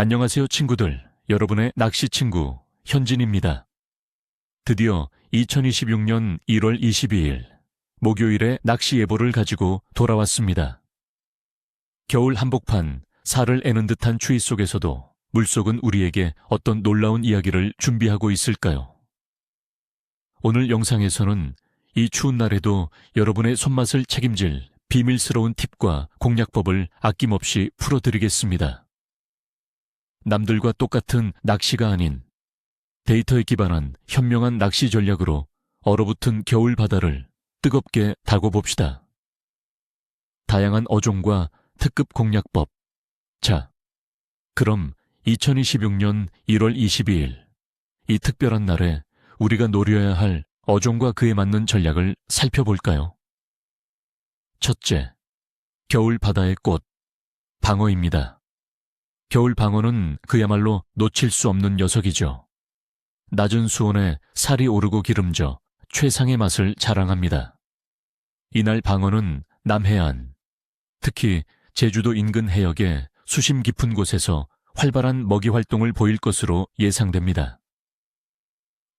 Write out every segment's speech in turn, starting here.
안녕하세요, 친구들. 여러분의 낚시 친구, 현진입니다. 드디어 2026년 1월 22일, 목요일에 낚시 예보를 가지고 돌아왔습니다. 겨울 한복판, 살을 애는 듯한 추위 속에서도 물속은 우리에게 어떤 놀라운 이야기를 준비하고 있을까요? 오늘 영상에서는 이 추운 날에도 여러분의 손맛을 책임질 비밀스러운 팁과 공략법을 아낌없이 풀어드리겠습니다. 남들과 똑같은 낚시가 아닌 데이터에 기반한 현명한 낚시 전략으로 얼어붙은 겨울 바다를 뜨겁게 달궈봅시다. 다양한 어종과 특급 공략법. 자, 그럼 2026년 1월 22일 이 특별한 날에 우리가 노려야 할 어종과 그에 맞는 전략을 살펴볼까요? 첫째, 겨울 바다의 꽃, 방어입니다. 겨울 방어는 그야말로 놓칠 수 없는 녀석이죠. 낮은 수온에 살이 오르고 기름져 최상의 맛을 자랑합니다. 이날 방어는 남해안, 특히 제주도 인근 해역의 수심 깊은 곳에서 활발한 먹이 활동을 보일 것으로 예상됩니다.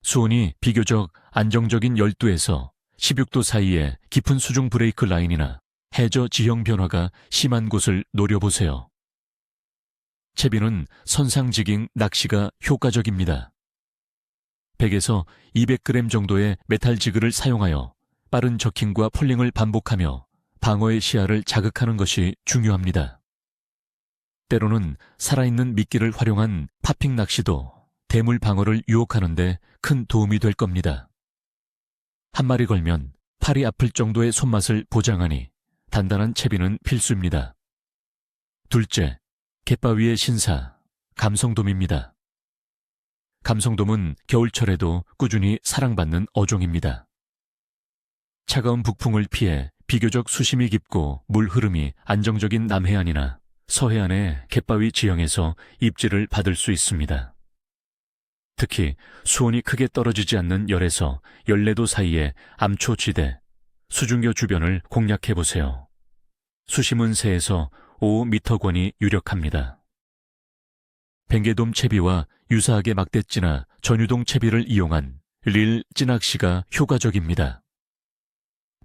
수온이 비교적 안정적인 12에서 16도 사이에 깊은 수중 브레이크 라인이나 해저 지형 변화가 심한 곳을 노려보세요. 채비는 선상지깅 낚시가 효과적입니다. 100에서 200g 정도의 메탈 지그를 사용하여 빠른 저킹과 폴링을 반복하며 방어의 시야를 자극하는 것이 중요합니다. 때로는 살아있는 미끼를 활용한 파핑 낚시도 대물 방어를 유혹하는데 큰 도움이 될 겁니다. 한 마리 걸면 팔이 아플 정도의 손맛을 보장하니 단단한 채비는 필수입니다. 둘째, 갯바위의 신사, 감성돔입니다. 감성돔은 겨울철에도 꾸준히 사랑받는 어종입니다. 차가운 북풍을 피해 비교적 수심이 깊고 물 흐름이 안정적인 남해안이나 서해안의 갯바위 지형에서 입질을 받을 수 있습니다. 특히 수온이 크게 떨어지지 않는 열에서 열네도 사이의 암초지대, 수중교 주변을 공략해 보세요. 수심은 세에서 5m권이 유력합니다. 뱅게돔 채비와 유사하게 막대찌나 전유동 채비를 이용한 릴 찌낚시가 효과적입니다.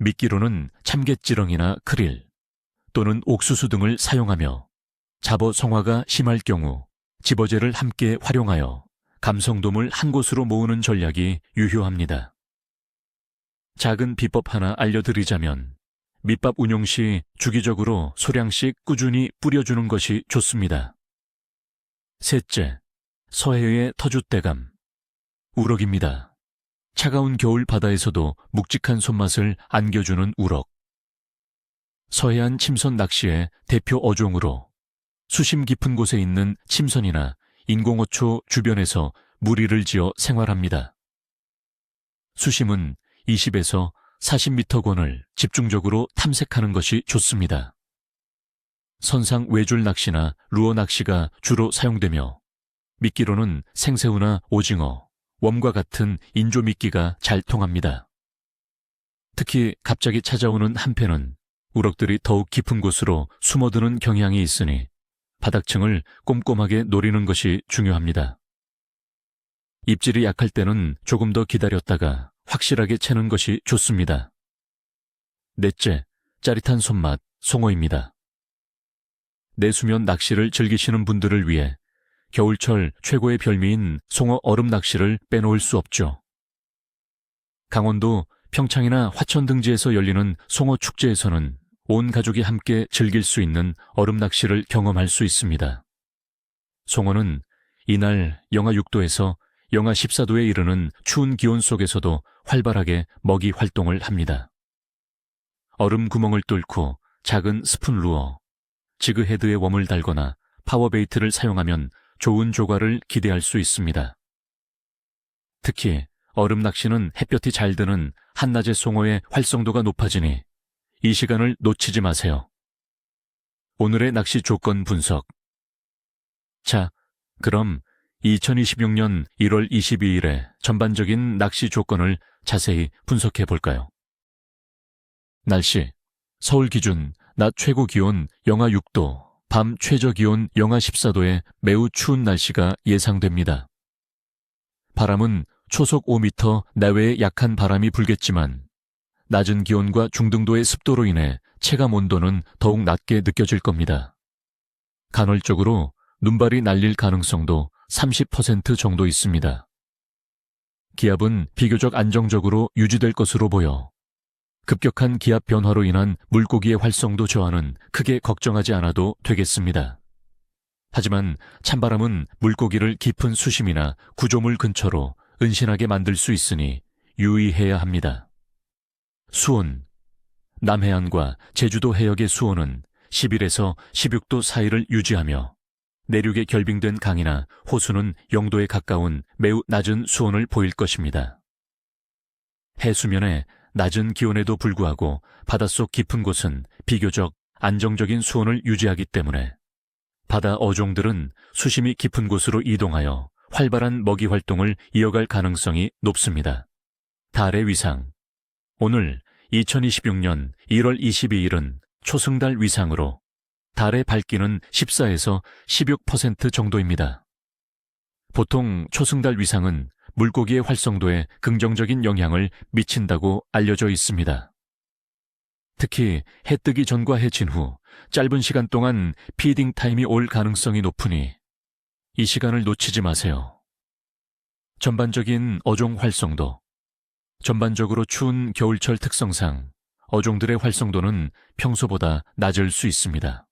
미끼로는 참깨찌렁이나 크릴 또는 옥수수 등을 사용하며 잡어 성화가 심할 경우 집어제를 함께 활용하여 감성돔을 한 곳으로 모으는 전략이 유효합니다. 작은 비법 하나 알려드리자면 밑밥 운용 시 주기적으로 소량씩 꾸준히 뿌려주는 것이 좋습니다. 셋째, 서해의 터줏대감. 우럭입니다. 차가운 겨울 바다에서도 묵직한 손맛을 안겨주는 우럭. 서해안 침선 낚시의 대표 어종으로 수심 깊은 곳에 있는 침선이나 인공어초 주변에서 무리를 지어 생활합니다. 수심은 20에서 40m권을 집중적으로 탐색하는 것이 좋습니다. 선상 외줄 낚시나 루어 낚시가 주로 사용되며 미끼로는 생새우나 오징어, 웜과 같은 인조 미끼가 잘 통합니다. 특히 갑자기 찾아오는 한패는 우럭들이 더욱 깊은 곳으로 숨어드는 경향이 있으니 바닥층을 꼼꼼하게 노리는 것이 중요합니다. 입질이 약할 때는 조금 더 기다렸다가 확실하게 채는 것이 좋습니다. 넷째, 짜릿한 손맛, 송어입니다. 내수면 낚시를 즐기시는 분들을 위해 겨울철 최고의 별미인 송어 얼음 낚시를 빼놓을 수 없죠. 강원도 평창이나 화천 등지에서 열리는 송어 축제에서는 온 가족이 함께 즐길 수 있는 얼음 낚시를 경험할 수 있습니다. 송어는 이날 영하 6도에서 영하 14도에 이르는 추운 기온 속에서도 활발하게 먹이 활동을 합니다. 얼음 구멍을 뚫고 작은 스푼 루어, 지그헤드에 웜을 달거나 파워베이트를 사용하면 좋은 조과를 기대할 수 있습니다. 특히 얼음 낚시는 햇볕이 잘 드는 한낮의 송어의 활성도가 높아지니 이 시간을 놓치지 마세요. 오늘의 낚시 조건 분석. 자, 그럼 2026년 1월 22일에 전반적인 낚시 조건을 자세히 분석해 볼까요? 날씨. 서울 기준 낮 최고 기온 영하 6도, 밤 최저 기온 영하 14도의 매우 추운 날씨가 예상됩니다. 바람은 초속 5m 내외의 약한 바람이 불겠지만 낮은 기온과 중등도의 습도로 인해 체감 온도는 더욱 낮게 느껴질 겁니다. 간헐적으로 눈발이 날릴 가능성도 30% 정도 있습니다. 기압은 비교적 안정적으로 유지될 것으로 보여 급격한 기압 변화로 인한 물고기의 활성도 저하는 크게 걱정하지 않아도 되겠습니다. 하지만 찬바람은 물고기를 깊은 수심이나 구조물 근처로 은신하게 만들 수 있으니 유의해야 합니다. 수온 남해안과 제주도 해역의 수온은 11에서 16도 사이를 유지하며 내륙에 결빙된 강이나 호수는 0도에 가까운 매우 낮은 수온을 보일 것입니다. 해수면에 낮은 기온에도 불구하고 바닷속 깊은 곳은 비교적 안정적인 수온을 유지하기 때문에 바다 어종들은 수심이 깊은 곳으로 이동하여 활발한 먹이 활동을 이어갈 가능성이 높습니다. 달의 위상 오늘 2026년 1월 22일은 초승달 위상으로 달의 밝기는 14에서 16% 정도입니다. 보통 초승달 위상은 물고기의 활성도에 긍정적인 영향을 미친다고 알려져 있습니다. 특히 해 뜨기 전과 해진 후 짧은 시간 동안 피딩 타임이 올 가능성이 높으니 이 시간을 놓치지 마세요. 전반적인 어종 활성도 전반적으로 추운 겨울철 특성상 어종들의 활성도는 평소보다 낮을 수 있습니다.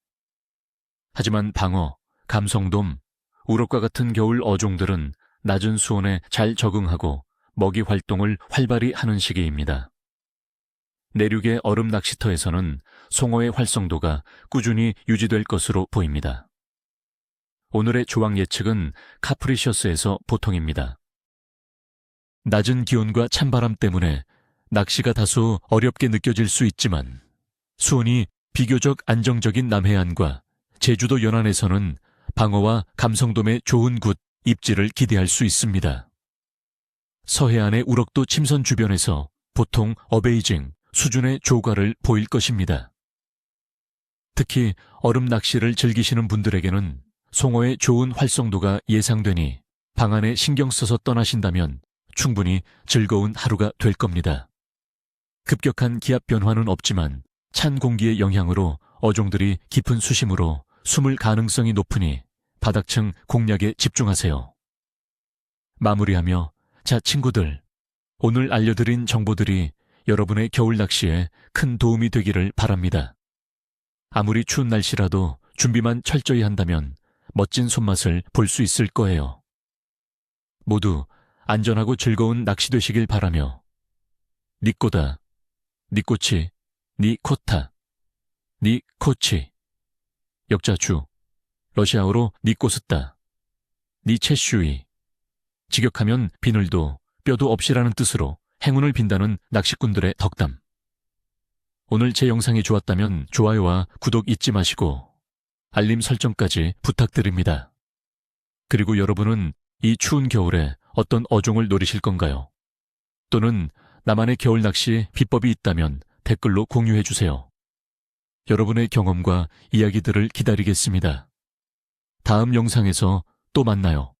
하지만 방어, 감성돔, 우럭과 같은 겨울 어종들은 낮은 수온에 잘 적응하고 먹이 활동을 활발히 하는 시기입니다. 내륙의 얼음 낚시터에서는 송어의 활성도가 꾸준히 유지될 것으로 보입니다. 오늘의 조항 예측은 카프리셔스에서 보통입니다. 낮은 기온과 찬바람 때문에 낚시가 다소 어렵게 느껴질 수 있지만 수온이 비교적 안정적인 남해안과 제주도 연안에서는 방어와 감성돔의 좋은 굿 입질을 기대할 수 있습니다. 서해안의 우럭도 침선 주변에서 보통 어베이징 수준의 조과를 보일 것입니다. 특히 얼음 낚시를 즐기시는 분들에게는 송어의 좋은 활성도가 예상되니 방안에 신경 써서 떠나신다면 충분히 즐거운 하루가 될 겁니다. 급격한 기압 변화는 없지만 찬 공기의 영향으로 어종들이 깊은 수심으로 숨을 가능성이 높으니 바닥층 공략에 집중하세요. 마무리하며 자 친구들 오늘 알려드린 정보들이 여러분의 겨울 낚시에 큰 도움이 되기를 바랍니다. 아무리 추운 날씨라도 준비만 철저히 한다면 멋진 손맛을 볼 수 있을 거예요. 모두 안전하고 즐거운 낚시 되시길 바라며 니꼬다, 니꼬치, 니코타, 니코치 역자 주 러시아어로 니꼬스다, 니체슈이 직역하면 비늘도 뼈도 없이라는 뜻으로 행운을 빈다는 낚시꾼들의 덕담. 오늘 제 영상이 좋았다면 좋아요와 구독 잊지 마시고 알림 설정까지 부탁드립니다. 그리고 여러분은 이 추운 겨울에 어떤 어종을 노리실 건가요? 또는 나만의 겨울 낚시 비법이 있다면 댓글로 공유해 주세요. 여러분의 경험과 이야기들을 기다리겠습니다. 다음 영상에서 또 만나요.